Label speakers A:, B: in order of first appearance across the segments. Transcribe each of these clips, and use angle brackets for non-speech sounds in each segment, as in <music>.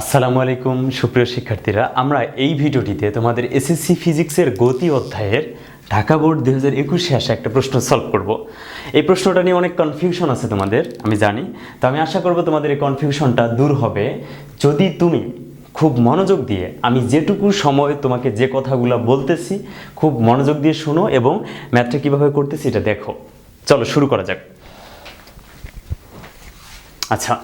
A: আসসালামু আলাইকুম সুপ্রিয় শিক্ষার্থীরা আমরা এই ভিডিওটিতে তোমাদের এসএসসি ফিজিক্সের গতি অধ্যায়ের ঢাকা বোর্ড দুই হাজার একুশে আসা একটা প্রশ্ন সলভ করব এই প্রশ্নটা নিয়ে অনেক কনফিউশন আছে তোমাদের আমি জানি তো আমি আশা করব তোমাদের এই কনফিউশনটা দূর হবে যদি তুমি খুব মনোযোগ দিয়ে আমি যেটুকু সময় তোমাকে যে কথাগুলো বলতেছি খুব মনোযোগ দিয়ে শোনো এবং ম্যাথটা কীভাবে করতেছি এটা দেখো চলো শুরু করা যাক আচ্ছা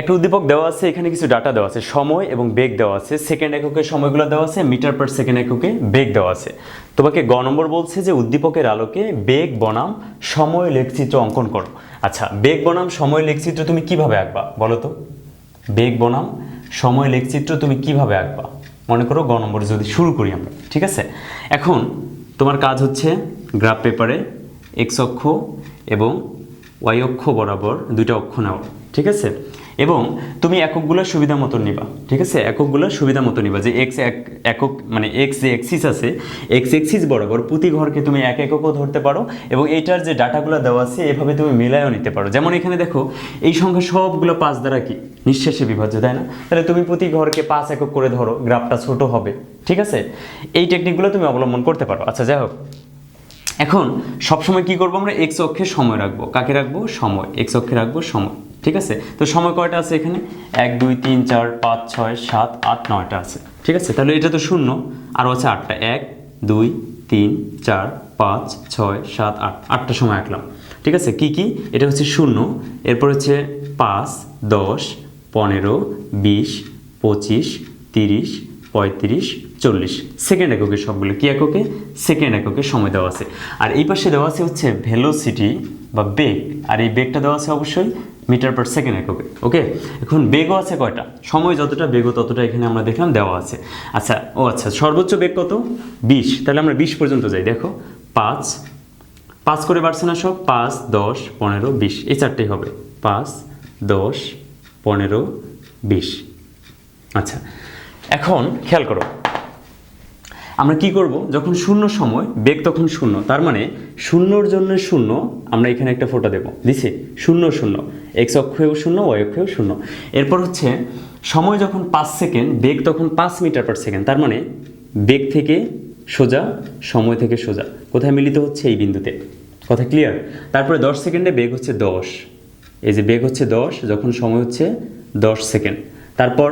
A: একটা উদ্দীপক দেওয়া আছে এখানে কিছু ডাটা দেওয়া আছে সময় এবং বেগ দেওয়া আছে সেকেন্ড এককে সময়গুলো দেওয়া আছে মিটার পার সেকেন্ড এককে বেগ দেওয়া আছে তোমাকে গ নম্বর বলছে যে উদ্দীপকের আলোকে বেগ বনাম সময় লেখচিত্র অঙ্কন করো আচ্ছা বেগ বনাম সময় লেখচিত্র তুমি কিভাবে আঁকবা বলো তো বেগ বনাম সময় লেখচিত্র তুমি কিভাবে আঁকবা মনে করো গ নম্বর যদি শুরু করি আমরা ঠিক আছে এখন তোমার কাজ হচ্ছে গ্রাফ পেপারে এক্স অক্ষ এবং ওয়াই অক্ষ বরাবর দুইটা অক্ষ নেওয়া ঠিক আছে এবং তুমি এককগুলো সুবিধা মতো নিবা ঠিক আছে এককগুলো সুবিধা মতো নিবা যে এক্স এক একক মানে এক্স যে এক্সিস আছে এক্স এক্সিস বরাবর প্রতি ঘরকে তুমি এক এককও ধরতে পারো এবং এইটার যে ডাটাগুলো দেওয়া আছে এভাবে তুমি মিলায়ও নিতে পারো যেমন এখানে দেখো এই সংখ্যা সবগুলো পাঁচ দ্বারা কি নিঃশেষে বিভাজ্য তাই না তাহলে তুমি প্রতি ঘরকে পাঁচ একক করে ধরো গ্রাফটা ছোট হবে ঠিক আছে এই টেকনিকগুলো তুমি অবলম্বন করতে পারো আচ্ছা যাই হোক এখন সবসময় কি করবো আমরা এক্স অক্ষে সময় রাখবো কাকে রাখবো সময় এক্স অক্ষে রাখবো সময় ঠিক আছে তো সময় কয়টা আছে এখানে এক দুই তিন চার পাঁচ ছয় সাত আট নয়টা আছে ঠিক আছে তাহলে এটা তো শূন্য আরও আছে আটটা এক দুই তিন চার পাঁচ ছয় সাত আট আটটা সময় আঁকলাম ঠিক আছে কি কি এটা হচ্ছে শূন্য এরপর হচ্ছে পাঁচ দশ পনেরো বিশ পঁচিশ তিরিশ পঁয়ত্রিশ চল্লিশ সেকেন্ড এককে সবগুলো কী এককে সেকেন্ড এককে সময় দেওয়া আছে আর এই পাশে দেওয়া আছে হচ্ছে ভেলোসিটি বা বেগ আর এই বেগটা দেওয়া আছে অবশ্যই মিটার পার সেকেন্ড এককে ওকে এখন বেগও আছে কয়টা সময় যতটা বেগও ততটা এখানে আমরা দেখলাম দেওয়া আছে আচ্ছা ও আচ্ছা সর্বোচ্চ বেগ কত বিশ তাহলে আমরা বিশ পর্যন্ত যাই দেখো পাঁচ পাঁচ করে বাড়ছে না সব পাঁচ দশ পনেরো বিশ এই চারটেই হবে পাঁচ দশ পনেরো বিশ আচ্ছা এখন খেয়াল করো আমরা কি করব যখন শূন্য সময় বেগ তখন শূন্য তার মানে শূন্যর জন্য শূন্য আমরা এখানে একটা ফোটা দেব দিছি শূন্য শূন্য এক্স অক্ষেও শূন্য ওয়াই অক্ষেও শূন্য এরপর হচ্ছে সময় যখন পাঁচ সেকেন্ড বেগ তখন পাঁচ মিটার পার সেকেন্ড তার মানে বেগ থেকে সোজা সময় থেকে সোজা কোথায় মিলিত হচ্ছে এই বিন্দুতে কথা ক্লিয়ার তারপরে দশ সেকেন্ডে বেগ হচ্ছে দশ এই যে বেগ হচ্ছে দশ যখন সময় হচ্ছে দশ সেকেন্ড তারপর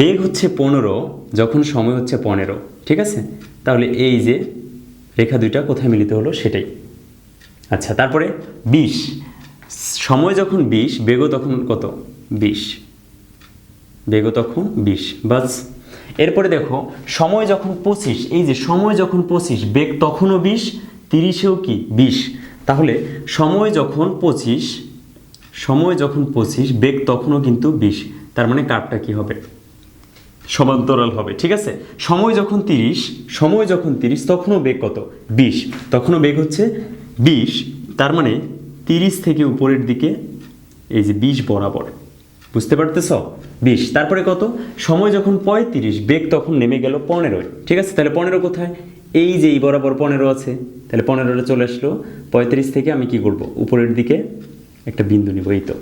A: বেগ হচ্ছে পনেরো যখন সময় হচ্ছে পনেরো ঠিক আছে তাহলে এই যে রেখা দুইটা কোথায় মিলিত হলো সেটাই আচ্ছা তারপরে বিশ সময় যখন বিশ বেগ তখন কত বিশ বেগ তখন বিশ বাস এরপরে দেখো সময় যখন পঁচিশ এই যে সময় যখন পঁচিশ বেগ তখনও বিশ তিরিশেও কি বিশ তাহলে সময় যখন পঁচিশ সময় যখন পঁচিশ বেগ তখনও কিন্তু বিশ তার মানে কারটা কি হবে সমান্তরাল হবে ঠিক আছে সময় যখন তিরিশ সময় যখন তিরিশ তখনও বেগ কত বিশ তখনও বেগ হচ্ছে বিশ তার মানে তিরিশ থেকে উপরের দিকে এই যে বিশ বরাবর বুঝতে পারতেছ বিশ তারপরে কত সময় যখন পঁয়ত্রিশ বেগ তখন নেমে গেল পনেরোয় ঠিক আছে তাহলে পনেরো কোথায় এই যে এই বরাবর পনেরো আছে তাহলে পনেরোটা চলে আসলো পঁয়ত্রিশ থেকে আমি কি করব উপরের দিকে একটা বিন্দু নিব এই তো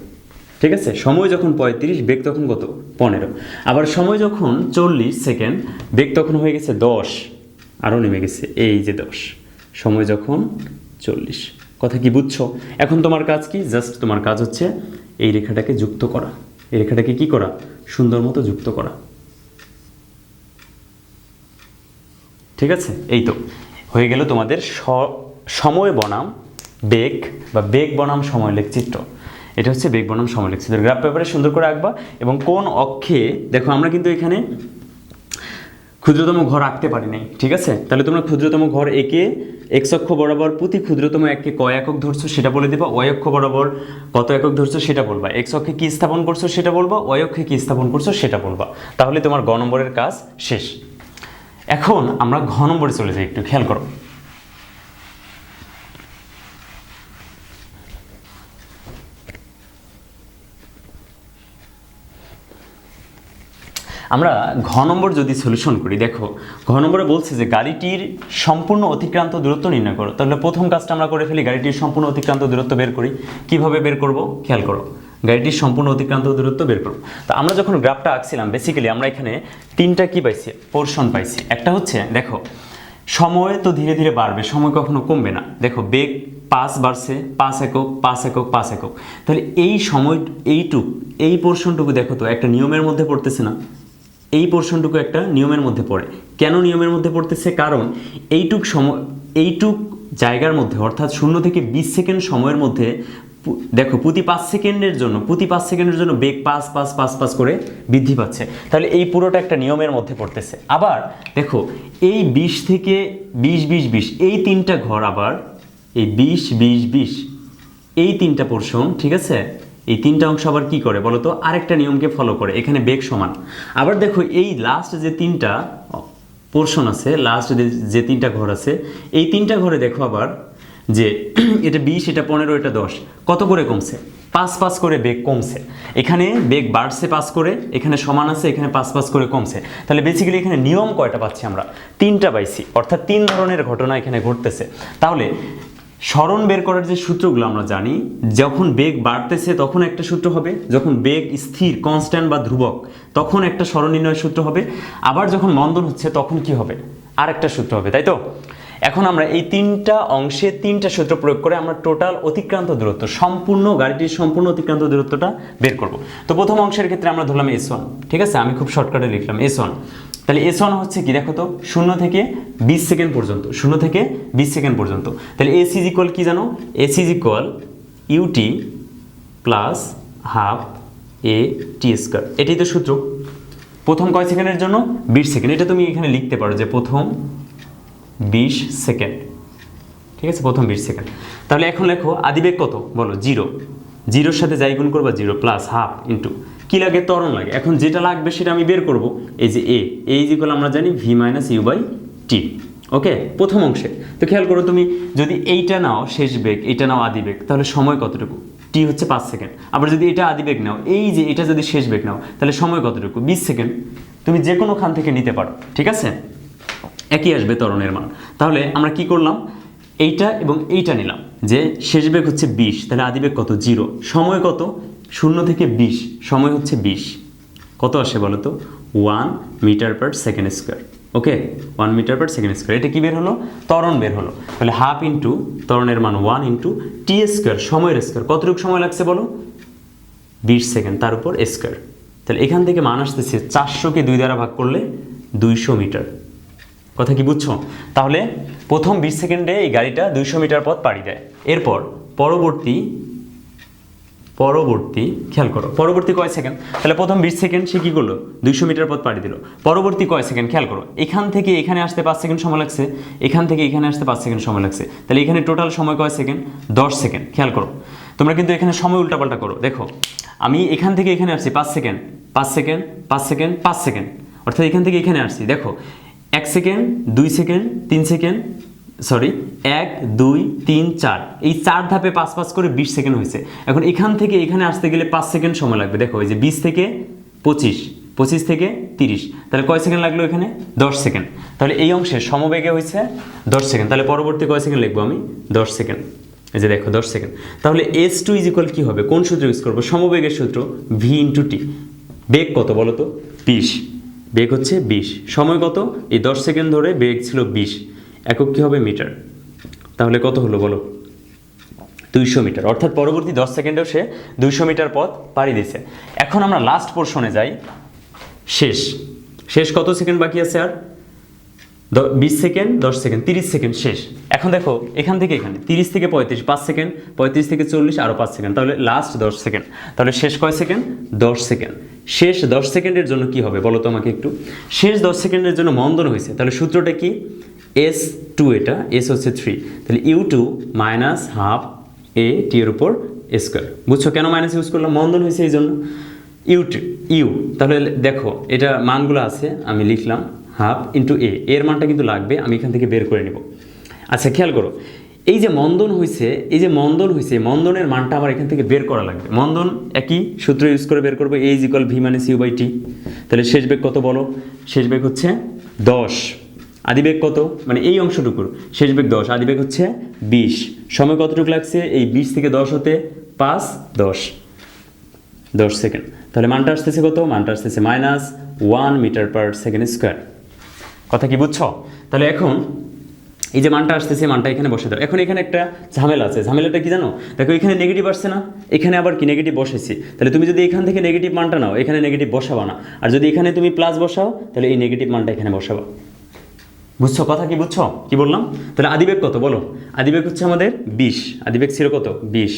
A: ঠিক আছে সময় যখন পঁয়ত্রিশ বেগ তখন কত পনেরো আবার সময় যখন চল্লিশ সেকেন্ড বেগ তখন হয়ে গেছে দশ আরও নেমে গেছে এই যে দশ সময় যখন চল্লিশ কথা কি বুঝছো এখন তোমার কাজ কি জাস্ট তোমার কাজ হচ্ছে এই রেখাটাকে যুক্ত করা এই রেখাটাকে কি করা সুন্দর মতো যুক্ত করা ঠিক আছে এই তো হয়ে গেল তোমাদের সময় বনাম বেগ বা বেগ বনাম সময় লেখচিত্র এটা হচ্ছে বেগ বনাম সময় লেখচিত্র গ্রাফ পেপারে সুন্দর করে আঁকবা এবং কোন অক্ষে দেখো আমরা কিন্তু এখানে ক্ষুদ্রতম ঘর আঁকতে পারি নাই ঠিক আছে তাহলে তোমরা ক্ষুদ্রতম ঘর একে এক্স অক্ষ বরাবর প্রতি ক্ষুদ্রতম এককে কয় একক ধরছো সেটা বলে দেবা ওয় অক্ষ বরাবর কত একক ধরছো সেটা বলবা এক্স অক্ষে কী স্থাপন করছো সেটা বলবা অয়ক্ষে অক্ষে কী স্থাপন করছো সেটা বলবা তাহলে তোমার গ নম্বরের কাজ শেষ এখন আমরা ঘ নম্বরে চলে যাই একটু খেয়াল করো আমরা ঘ নম্বর যদি সলিউশন করি দেখো ঘ নম্বরে বলছে যে গাড়িটির সম্পূর্ণ অতিক্রান্ত দূরত্ব নির্ণয় করো তাহলে প্রথম কাজটা আমরা করে ফেলি গাড়িটির সম্পূর্ণ অতিক্রান্ত দূরত্ব বের করি কিভাবে বের করব খেয়াল করো গাড়িটির সম্পূর্ণ অতিক্রান্ত দূরত্ব বের করো তো আমরা যখন গ্রাফটা আঁকছিলাম বেসিক্যালি আমরা এখানে তিনটা কি পাইছি পোর্শন পাইছি একটা হচ্ছে দেখো সময় তো ধীরে ধীরে বাড়বে সময় কখনো কমবে না দেখো বেগ পাঁচ বাড়ছে পাঁচ একক পাঁচ একক পাঁচ একক তাহলে এই সময় এইটুক এই পোর্শনটুকু দেখো তো একটা নিয়মের মধ্যে পড়তেছে না এই পোর্শনটুকু একটা নিয়মের মধ্যে পড়ে কেন নিয়মের মধ্যে পড়তেছে কারণ এইটুক সময় এইটুক জায়গার মধ্যে অর্থাৎ শূন্য থেকে বিশ সেকেন্ড সময়ের মধ্যে দেখো প্রতি পাঁচ সেকেন্ডের জন্য প্রতি পাঁচ সেকেন্ডের জন্য বেগ পাস পাস পাঁচ পাস করে বৃদ্ধি পাচ্ছে তাহলে এই পুরোটা একটা নিয়মের মধ্যে পড়তেছে আবার দেখো এই বিশ থেকে বিশ বিশ বিশ এই তিনটা ঘর আবার এই বিশ বিশ বিশ এই তিনটা পোর্শন ঠিক আছে এই তিনটা অংশ আবার কি করে বলো তো আরেকটা নিয়মকে ফলো করে এখানে বেগ সমান আবার দেখো এই লাস্ট যে তিনটা পোর্শন আছে লাস্ট যে তিনটা ঘর আছে এই তিনটা ঘরে দেখো আবার যে <clears throat> এটা বিশ এটা পনেরো এটা দশ কত করে কমছে পাঁচ পাঁচ করে বেগ কমছে এখানে বেগ বাড়ছে পাঁচ করে এখানে সমান আছে এখানে পাঁচ পাঁচ করে কমছে তাহলে বেসিক্যালি এখানে নিয়ম কয়টা পাচ্ছি আমরা তিনটা পাইছি অর্থাৎ তিন ধরনের ঘটনা এখানে ঘটতেছে তাহলে স্মরণ বের করার যে সূত্রগুলো আমরা জানি যখন বেগ বাড়তেছে তখন একটা সূত্র হবে যখন বেগ স্থির কনস্ট্যান্ট বা ধ্রুবক তখন একটা স্মরণ নির্ণয়ের সূত্র হবে আবার যখন মন্দন হচ্ছে তখন কি হবে আর একটা সূত্র হবে তাই তো এখন আমরা এই তিনটা অংশে তিনটা সূত্র প্রয়োগ করে আমরা টোটাল অতিক্রান্ত দূরত্ব সম্পূর্ণ গাড়িটির সম্পূর্ণ অতিক্রান্ত দূরত্বটা বের করব তো প্রথম অংশের ক্ষেত্রে আমরা ধরলাম এস ঠিক আছে আমি খুব শর্টকাটে লিখলাম এস তাহলে এস ওয়ান হচ্ছে কি দেখো তো শূন্য থেকে বিশ সেকেন্ড পর্যন্ত শূন্য থেকে বিশ সেকেন্ড পর্যন্ত তাহলে এস ইজ ইকুয়াল কী জানো S is equal UT plus half A T square এটাই তো সূত্র প্রথম কয় সেকেন্ডের জন্য বিশ সেকেন্ড এটা তুমি এখানে লিখতে পারো যে প্রথম বিশ সেকেন্ড ঠিক আছে প্রথম বিশ সেকেন্ড তাহলে এখন লেখো আদিবেগ কত বলো জিরো জিরোর সাথে যাই গুণ করবা জিরো প্লাস হাফ ইন্টু কী লাগে ত্বরণ লাগে এখন যেটা লাগবে সেটা আমি বের করব এই যে এ এই যে আমরা জানি V minus U by T okay প্রথম অংশে তো খেয়াল করো তুমি যদি এইটা নাও শেষ বেগ এইটা নাও আদি বেগ তাহলে সময় কতটুকু টি হচ্ছে পাঁচ সেকেন্ড আবার যদি এটা আদি বেগ নাও এই যে এটা যদি শেষ বেগ নাও তাহলে সময় কতটুকু বিশ সেকেন্ড তুমি যে খান থেকে নিতে পারো ঠিক আছে একই আসবে তরণের মান তাহলে আমরা কি করলাম এইটা এবং এইটা নিলাম যে শেষ বেগ হচ্ছে বিশ তাহলে আদি বেগ কত জিরো সময় কত শূন্য থেকে বিশ সময় হচ্ছে বিশ কত আসে বলো তো one metre per second square okay one metre per second square এটা কি বের হলো তরণ বের হলো তাহলে হাফ ইন্টু তরণের মান ওয়ান ইন্টু টি স্কোয়ার সময়ের স্কোয়ার কতটুকু সময় লাগছে বলো বিশ সেকেন্ড তার উপর স্কোয়ার তাহলে এখান থেকে মান আসতেছে চারশোকে দুই দ্বারা ভাগ করলে দুইশো মিটার কথা কি বুঝছো তাহলে প্রথম বিশ সেকেন্ডে এই গাড়িটা দুইশো মিটার পথ পাড়ি দেয় এরপর পরবর্তী পরবর্তী খেয়াল করো পরবর্তী কয় সেকেন্ড তাহলে প্রথম বিশ সেকেন্ড সে কী করলো দুইশো মিটার পথ পাড়ি দিল পরবর্তী কয় সেকেন্ড খেয়াল করো এখান থেকে এখানে আসতে পাঁচ সেকেন্ড সময় লাগছে এখান থেকে এখানে আসতে পাঁচ সেকেন্ড সময় লাগছে তাহলে এখানে টোটাল সময় কয় সেকেন্ড দশ সেকেন্ড খেয়াল করো তোমরা কিন্তু এখানে সময় উল্টাপাল্টা করো দেখো আমি এখান থেকে এখানে আসছি পাঁচ সেকেন্ড পাঁচ সেকেন্ড পাঁচ সেকেন্ড পাঁচ সেকেন্ড অর্থাৎ এখান থেকে এখানে আসছি দেখো এক সেকেন্ড দুই সেকেন্ড তিন সেকেন্ড সরি এক দুই তিন চার এই চার ধাপে পাঁচ পাঁচ করে বিশ সেকেন্ড হয়েছে এখন এখান থেকে এখানে আসতে গেলে পাঁচ সেকেন্ড সময় লাগবে দেখো এই যে বিশ থেকে পঁচিশ পঁচিশ থেকে তিরিশ তাহলে কয় সেকেন্ড লাগলো এখানে দশ সেকেন্ড তাহলে এই অংশে সমবেগে হয়েছে দশ সেকেন্ড তাহলে পরবর্তী কয় সেকেন্ড লিখবো আমি দশ সেকেন্ড এই যে দেখো দশ সেকেন্ড তাহলে এস টু ইজ ইকুয়াল কী হবে কোন সূত্র ইউজ করবো সমবেগের সূত্র ভি ইন্টু টি বেগ কত বলো তো বিশ বেগ হচ্ছে বিশ সময় কত এই দশ সেকেন্ড ধরে বেগ ছিল বিশ একক কী হবে মিটার তাহলে কত হলো বলো দুইশো মিটার অর্থাৎ পরবর্তী দশ সেকেন্ডেও সে দুইশো মিটার পথ পাড়ি দিছে এখন আমরা লাস্ট পোর্শনে যাই শেষ শেষ কত সেকেন্ড বাকি আছে আর বিশ সেকেন্ড দশ সেকেন্ড তিরিশ সেকেন্ড শেষ এখন দেখো এখান থেকে এখানে তিরিশ থেকে পঁয়ত্রিশ পাঁচ সেকেন্ড পঁয়ত্রিশ থেকে চল্লিশ আরও পাঁচ সেকেন্ড তাহলে লাস্ট দশ সেকেন্ড তাহলে শেষ কয় সেকেন্ড দশ সেকেন্ড শেষ দশ সেকেন্ডের জন্য কি হবে বলো তো আমাকে একটু শেষ দশ সেকেন্ডের জন্য মন্দন হয়েছে তাহলে সূত্রটা কি এস টু এটা এস হচ্ছে থ্রি তাহলে U two minus half A T এর উপর স্কোয়ার বুঝছো কেন মাইনাস ইউজ করলাম মন্দন হয়েছে এই জন্য ইউ টু ইউ তাহলে দেখো এটা মানগুলো আছে আমি লিখলাম হাফ ইন্টু এ এর মানটা কিন্তু লাগবে আমি এখান থেকে বের করে নেব আচ্ছা খেয়াল করো এই যে মন্দন হয়েছে এই যে মন্দন হয়েছে মন্দনের মানটা আমার এখান থেকে বের করা লাগবে মন্দন একই সূত্র ইউজ করে বের করবো এই ইজিকল ভি মানে সিউ বাই টি তাহলে শেষ বেগ কত বলো শেষ বেগ হচ্ছে দশ আদিবেগ কত মানে এই অংশটুকুর শেষ বেগ দশ আদিবেগ হচ্ছে বিশ সময় কতটুকু লাগছে এই বিশ থেকে দশ হতে পাঁচ দশ দশ সেকেন্ড তাহলে মানটা আসতেছে কত মানটা আসতেছে minus one metre per second square কথা কি বুঝছ তাহলে এখন এই যে মানটা আসতেছে মানটা এখানে বসে দাও এখন এখানে একটা ঝামেলা আছে ঝামেলাটা কি জানো দেখো এখানে নেগেটিভ আসছে না এখানে আবার কি নেগেটিভ বসেছি তাহলে তুমি যদি এখান থেকে নেগেটিভ মানটা নাও এখানে নেগেটিভ বসাবা না আর যদি এখানে তুমি প্লাস বসাও তাহলে এই নেগেটিভ মানটা এখানে বসাবা বুঝছো কথা কি বুঝছো কি বললাম তাহলে আদিবেগ কত বলো আদিবেগ হচ্ছে আমাদের বিশ আদিবেগ ছিল কত বিশ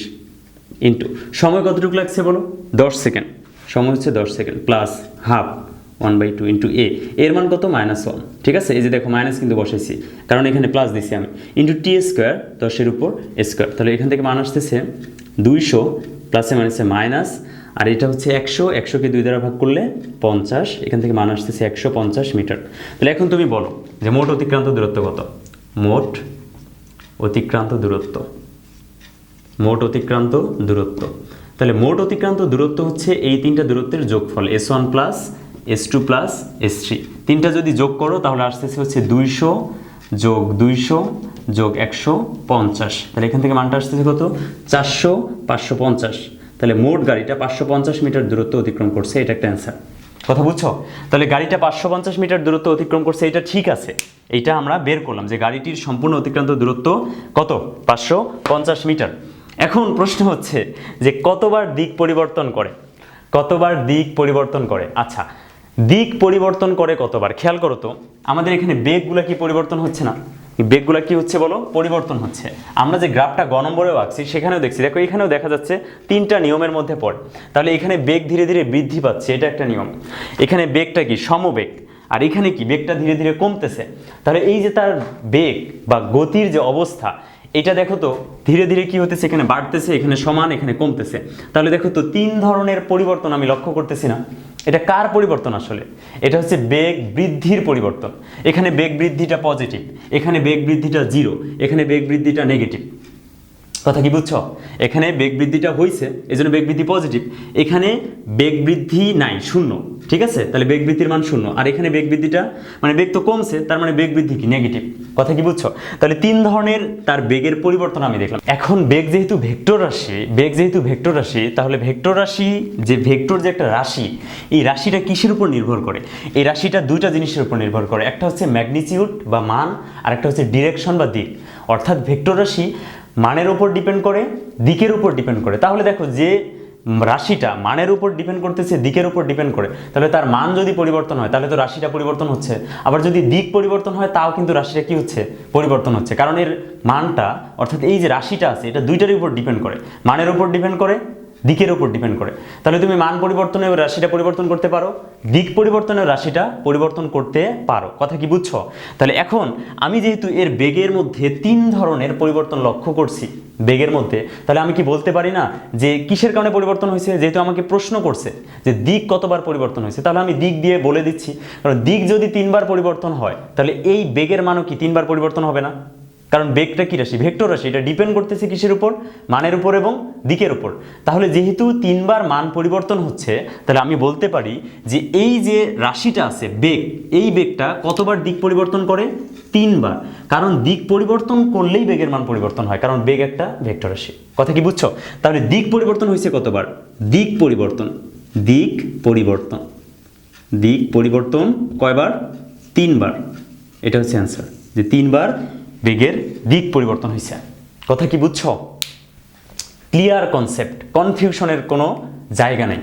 A: ইন্টু সময় কতটুকু লাগছে বলো দশ সেকেন্ড সময় হচ্ছে দশ second plus half one by two into A এর মান কত মাইনাস ওয়ান ঠিক আছে এই যে দেখো মাইনাস কিন্তু বসেছি কারণ এখানে প্লাস দিছি আমি ইন্টু টি স্কোয়ার দশের উপর স্কোয়ার তাহলে এখান থেকে মান আসতেছে দুইশো প্লাসে মাইনাসে মাইনাস আর এটা হচ্ছে একশো একশোকে দুই দ্বারা ভাগ করলে পঞ্চাশ এখান থেকে মান আসতেছে একশো পঞ্চাশ মিটার তাহলে এখন তুমি বলো যে মোট অতিক্রান্ত দূরত্ব কত মোট অতিক্রান্ত দূরত্ব মোট অতিক্রান্ত দূরত্ব তাহলে মোট অতিক্রান্ত দূরত্ব হচ্ছে এই তিনটা দূরত্বের যোগফল S one plus S two plus S three তিনটা যদি যোগ করো তাহলে আসতেছে হচ্ছে দুইশো যোগ দুইশো যোগ একশো পঞ্চাশ তাহলে এখান থেকে মানটা আসতেছে কত চারশো পাঁচশো পঞ্চাশ তাহলে মোট গাড়িটা পাঁচশো পঞ্চাশ মিটার দূরত্ব অতিক্রম করছে এটা একটা অ্যান্সার কথা বুঝছো তাহলে গাড়িটা পাঁচশো পঞ্চাশ মিটার দূরত্ব অতিক্রম করছে এটা ঠিক আছে এটা আমরা বের করলাম যে গাড়িটির সম্পূর্ণ অতিক্রান্ত দূরত্ব কত পাঁচশো পঞ্চাশ মিটার এখন প্রশ্ন হচ্ছে যে কতবার দিক পরিবর্তন করে কতবার দিক পরিবর্তন করে আচ্ছা দিক পরিবর্তন করে কতবার খেয়াল করো তো আমাদের এখানে বেগগুলো কি পরিবর্তন হচ্ছে না বেগগুলো কি হচ্ছে বলো পরিবর্তন হচ্ছে আমরা যে গ্রাফটা গ নম্বরেও আঁকছি সেখানেও দেখছি দেখো এখানেও দেখা যাচ্ছে তিনটা নিয়মের মধ্যে পড়ে তাহলে এখানে বেগ ধীরে ধীরে বৃদ্ধি পাচ্ছে এটা একটা নিয়ম এখানে বেগটা কি সমবেগ আর এখানে কি বেগটা ধীরে ধীরে কমতেছে তাহলে এই যে তার বেগ বা গতির যে অবস্থা এটা দেখো তো ধীরে ধীরে কি হতেছে এখানে বাড়তেছে এখানে সমান এখানে কমতেছে তাহলে দেখো তো তিন ধরনের পরিবর্তন আমি লক্ষ্য করতেছি না এটা কার পরিবর্তন আসলে এটা হচ্ছে বেগ বৃদ্ধির পরিবর্তন এখানে বেগ বৃদ্ধিটা পজিটিভ এখানে বেগ বৃদ্ধিটা জিরো এখানে বেগ বৃদ্ধিটা নেগেটিভ কথা কি বুঝছ এখানে বেগ বৃদ্ধিটা হয়েছে এই জন্য বেগ বৃদ্ধি পজিটিভ এখানে বেগ বৃদ্ধি নাই শূন্য ঠিক আছে তাহলে বেগ বৃদ্ধির মান শূন্য আর এখানে বেগ বৃদ্ধিটা মানে বেগ তো কমছে তার মানে বেগ বৃদ্ধি কি নেগেটিভ কথা কি বুঝছো তাহলে তিন ধরনের তার বেগের পরিবর্তন আমি দেখলাম এখন বেগ যেহেতু ভেক্টর রাশি বেগ যেহেতু ভেক্টর রাশি তাহলে ভেক্টর রাশি যে ভেক্টর যে একটা রাশি এই রাশিটা কিসের উপর নির্ভর করে এই রাশিটা দুইটা জিনিসের উপর নির্ভর করে একটা হচ্ছে ম্যাগনিচিউড বা মান আর একটা হচ্ছে ডিরেকশন বা দিক অর্থাৎ ভেক্টর রাশি মানের উপর ডিপেন্ড করে দিকের উপর ডিপেন্ড করে তাহলে দেখো যে রাশিটা মানের উপর ডিপেন্ড করতেছে দিকের উপর ডিপেন্ড করে তাহলে তার মান যদি পরিবর্তন হয় তাহলে তো রাশিটা পরিবর্তন হচ্ছে আবার যদি দিক পরিবর্তন হয় তাও কিন্তু রাশিটা কি হচ্ছে পরিবর্তন হচ্ছে কারণ এর মানটা অর্থাৎ এই যে রাশিটা আছে এটা দুইটার উপর ডিপেন্ড করে মানের উপর ডিপেন্ড করে দিকের উপর ডিপেন্ড করে তাহলে তুমি মান পরিবর্তনেও রাশিটা পরিবর্তন করতে পারো দিক পরিবর্তনের রাশিটা পরিবর্তন করতে পারো কথা কি বুঝছো তাহলে এখন আমি যেহেতু এর বেগের মধ্যে তিন ধরনের পরিবর্তন লক্ষ্য করছি বেগের মধ্যে তাহলে আমি কি বলতে পারি না যে কিসের কারণে পরিবর্তন হয়েছে যেহেতু আমাকে প্রশ্ন করছে যে দিক কতবার পরিবর্তন হয়েছে তাহলে আমি দিক দিয়ে বলে দিচ্ছি কারণ দিক যদি তিনবার পরিবর্তন হয় তাহলে এই বেগের মানও কি তিনবার পরিবর্তন হবে না কারণ বেগটা কী রাশি ভেক্টর রাশি এটা ডিপেন্ড করতেছে কিসের উপর মানের উপর এবং দিকের উপর তাহলে যেহেতু তিনবার মান পরিবর্তন হচ্ছে তাহলে আমি বলতে পারি যে এই যে রাশিটা আছে বেগ এই বেগটা কতবার দিক পরিবর্তন করে তিনবার কারণ দিক পরিবর্তন করলেই বেগের মান পরিবর্তন হয় কারণ বেগ একটা ভেক্টর রাশি কথা কি বুঝছো তাহলে দিক পরিবর্তন হয়েছে কতবার দিক পরিবর্তন দিক পরিবর্তন দিক পরিবর্তন কয়বার তিনবার এটা হচ্ছে অ্যান্সার যে তিনবার বেগের দিক পরিবর্তন হয়েছে কথা কি বুঝছ ক্লিয়ার কনসেপ্ট কনফিউশনের কোনো জায়গা নেই